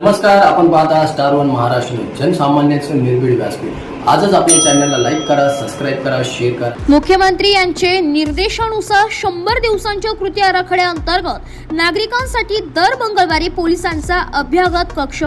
नमस्कार आपण पाहता स्टार वन महाराष्ट्र जनसामान्यांचं निर्भीड व्यासपीठ. आजच आपल्या चॅनलला लाईक करा सबस्क्राईब करा शेअर करा. मुख्यमंत्री यांचे निर्देशानुसार शंभर दिवसांच्या कृती आराखड्याअंतर्गत नागरिकांसाठी दर मंगळवारी पोलिसांचा अभ्यागत कक्ष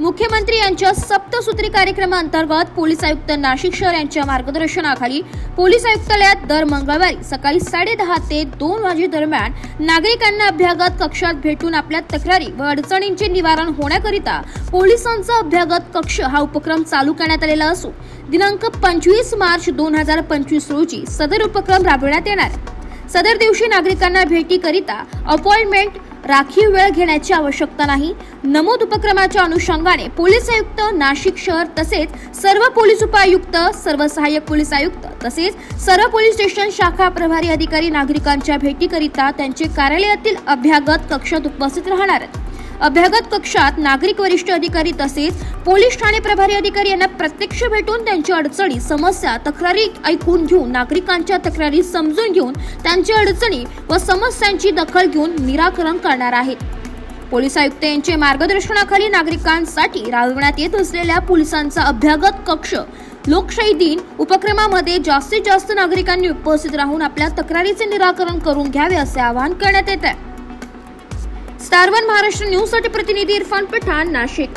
मुख्यमंत्री यांच्या सप्तसूत्री कार्यक्रमाअंतर्गत पोलीस आयुक्त नाशिक शहर यांच्या मार्गदर्शनाखाली पोलीस आयुक्तालयात दर मंगळवारी सकाळी साडेदहा ते दोन वाजेदरम्यान नागरिकांना अभ्यागत कक्षात भेटून आपल्या तक्रारी व अडचणींचे निवारण होण्याकरिता पोलिसांचा अभ्यागत कक्ष हा उपक्रम चालू करण्यात आलेला असून दिनांक पंचवीस मार्च दोन हजार पंचवीस रोजी सदर उपक्रम राबविण्यात येणार आहे. सदर दिवशी नागरिकांना भेटीकरिता अपॉइंटमेंट राखीव वेळ घेण्याची आवश्यकता नाही. नमूद उपक्रमाच्या अनुषंगाने पोलीस आयुक्त नाशिक शहर तसेच सर्व पोलीस उपायुक्त सर्व सहाय्यक पोलीस आयुक्त तसेच सर्व पोलीस स्टेशन शाखा प्रभारी अधिकारी नागरिकांच्या भेटीकरिता त्यांचे कार्यालयातील अभ्यागत कक्षात उपस्थित राहणार आहेत. अभ्यागत कक्षात नागरिक वरिष्ठ अधिकारी तसेच पोलीस ठाणे प्रभारी अधिकारी यांना प्रत्यक्ष भेटून त्यांच्या अडचणी समस्या तक्रारी ऐकून घेऊन नागरिकांच्या तक्रारी समजून घेऊन त्यांच्या अडचणी व समस्यांची दखल घेऊन निराकरण करणार आहेत. पोलीस आयुक्त यांचे मार्गदर्शनाखाली नागरिकांसाठी राबवण्यात येत असलेल्या पोलिसांचा अभ्यागत कक्ष लोकशाही दिन उपक्रमामध्ये जास्तीत जास्त नागरिकांनी उपस्थित राहून आपल्या तक्रारीचे निराकरण करून घ्यावे असे आवाहन करण्यात येत आहे. स्टार वन महाराष्ट्र न्यूजसाठी प्रतिनिधी इरफान पठाण नाशिक.